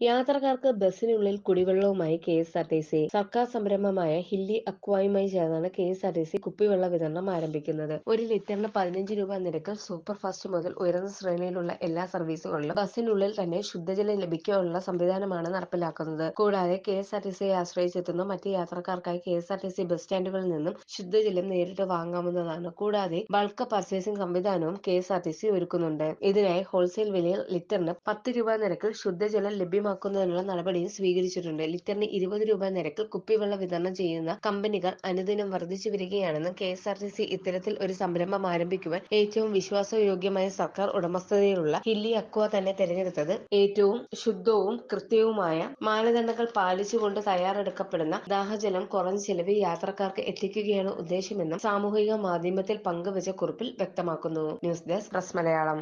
യാത്രക്കാർക്ക് ബസ്സിനുള്ളിൽ കുടിവെള്ളവുമായി K S R T C സർക്കാർ സംരംഭമായ ഹില്ലി അക്വായുമായി ചേർന്നാണ് K S R T C കുപ്പിവെള്ള വിതരണം ആരംഭിക്കുന്നത്. ഒരു ലിറ്ററിന് പതിനഞ്ച് രൂപ നിരക്കിൽ സൂപ്പർ ഫാസ്റ്റ് മുതൽ ഉയർന്ന ശ്രേണിയിലുള്ള എല്ലാ സർവീസുകളിലും ബസ്സിനുള്ളിൽ തന്നെ ശുദ്ധജലം ലഭിക്കാനുള്ള സംവിധാനമാണ് നടപ്പിലാക്കുന്നത്. കൂടാതെ കെ എസ് ആർ ടി സിയെ ആശ്രയിച്ചെത്തുന്ന മറ്റ് യാത്രക്കാർക്കായി K S R T C bus സ്റ്റാൻഡുകളിൽ നിന്നും ശുദ്ധജലം നേരിട്ട് വാങ്ങാവുന്നതാണ്. കൂടാതെ ബൾക്ക് പർച്ചേസിംഗ് സംവിധാനവും K S R T C ഒരുക്കുന്നുണ്ട്. ഇതിനായി ഹോൾസെയിൽ വിലയിൽ ലിറ്ററിന് പത്ത് രൂപ നിരക്കിൽ ശുദ്ധജലം ലഭ്യമാക്കുന്നതിനുള്ള നടപടിയും സ്വീകരിച്ചിട്ടുണ്ട്. ലിറ്ററിന് ഇരുപത് രൂപ നിരക്കിൽ കുപ്പിവെള്ളം വിതരണം ചെയ്യുന്ന കമ്പനികൾ അനുദിനം വർദ്ധിച്ചു വരികയാണെന്നും K S R T C ഇത്തരത്തിൽ ഒരു സംരംഭം ആരംഭിക്കുവാൻ ഏറ്റവും വിശ്വാസയോഗ്യമായ സർക്കാർ ഉടമസ്ഥതയിലുള്ള ഹില്ലി അക്വ തന്നെ തിരഞ്ഞെടുത്തത്. ഏറ്റവും ശുദ്ധവും കൃത്യവുമായ മാനദണ്ഡങ്ങൾ പാലിച്ചുകൊണ്ട് തയ്യാറെടുക്കപ്പെടുന്ന ദാഹജലം കുറഞ്ഞ ചെലവിൽ യാത്രക്കാർക്ക് എത്തിക്കുകയാണ് ഉദ്ദേശമെന്നും സാമൂഹിക മാധ്യമത്തിൽ പങ്കുവച്ച കുറിപ്പിൽ വ്യക്തമാക്കുന്നു. News desk press Malayalam.